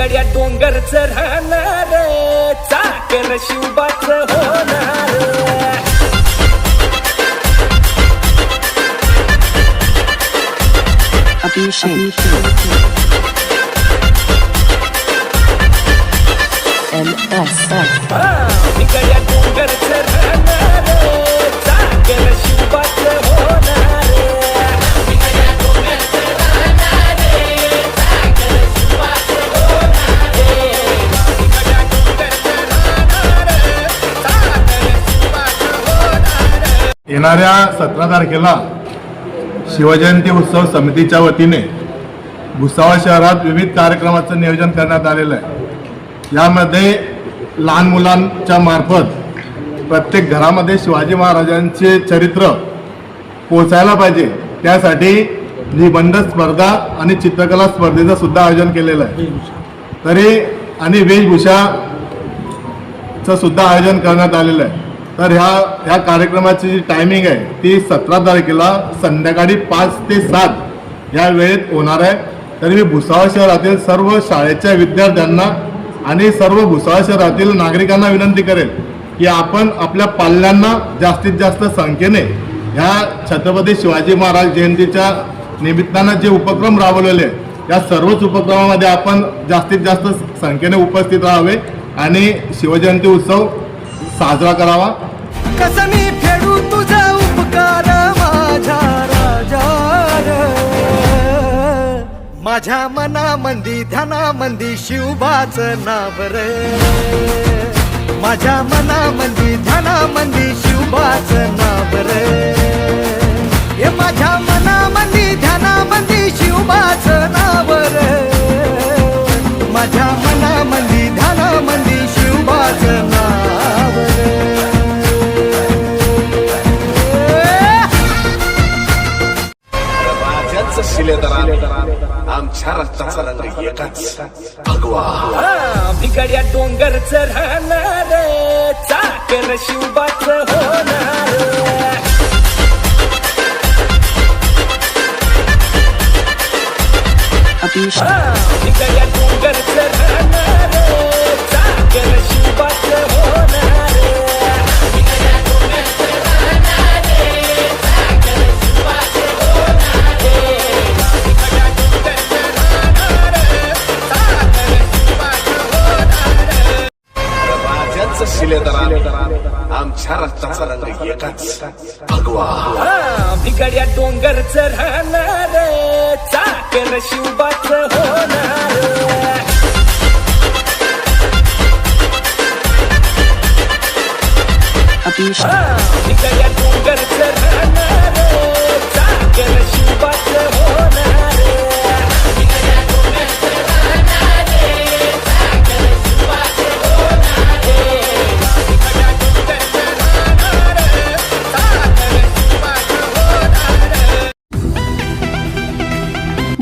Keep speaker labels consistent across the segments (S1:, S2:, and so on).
S1: भिकड्या डोंगरच राहणार चाकर शिवबाच होणार
S2: Abhishek.
S3: येणाऱ्या सतरा तारखेला शिवजयंती उत्सव समितीच्या वतीने भुसावळ शहरात विविध कार्यक्रमाचं नियोजन करण्यात आलेलं आहे. यामध्ये लहान मुलांच्या मार्फत प्रत्येक घरामध्ये शिवाजी महाराजांचे चरित्र पोचायला पाहिजे. त्यासाठी निबंध स्पर्धा आणि चित्रकला स्पर्धेचं सुद्धा आयोजन केलेलं आहे. तरी आणि वेशभूषाचं सुद्धा आयोजन करण्यात आलेलं आहे. तर ह्या ह्या कार्यक्रमाची जी टायमिंग आहे ती सतरा तारखेला संध्याकाळी पाच ते सात या वेळेत होणार आहे. तरी मी भुसावळ शहरातील सर्व शाळेच्या विद्यार्थ्यांना आणि सर्व भुसावळ शहरातील नागरिकांना विनंती करेल की आपण आपल्या पाल्यांना जास्तीत जास्त संख्येने ह्या छत्रपती शिवाजी महाराज जयंतीच्या निमित्तानं जे उपक्रम राबवलेले या सर्वच उपक्रमामध्ये आपण जास्तीत जास्त संख्येने उपस्थित राहावे आणि शिवजयंती उत्सव साजरा करावा.
S4: कसं मी फेडू तुझा उपकार माझ्या राजा माझ्या मनामंदी ध्यानामंदी शिवबाच नाव रे. माझ्या मनामंदी ध्यानामंदी
S5: शिलेदार आमच्या रक्ताचा भगवा
S1: भिकड्या डोंगरच राहणार चाकर शिवबाच होणार
S2: Abhishek.
S5: राजांचं शिलेदार आमच्या रक्ताचा रंग एकच. भगवा.
S1: भिकड्या डोंगरच राहणार चाकर शिवबाच होणार. भिकड्या डोंगरच राहणार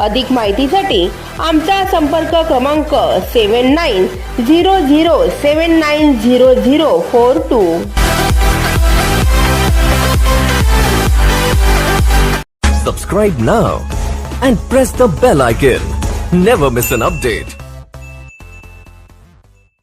S6: अधिक माहितीसाठी आमचा संपर्क क्रमांक seven nine zero zero seven nine zero zero four two.
S7: Subscribe ना and press the bell icon never miss an update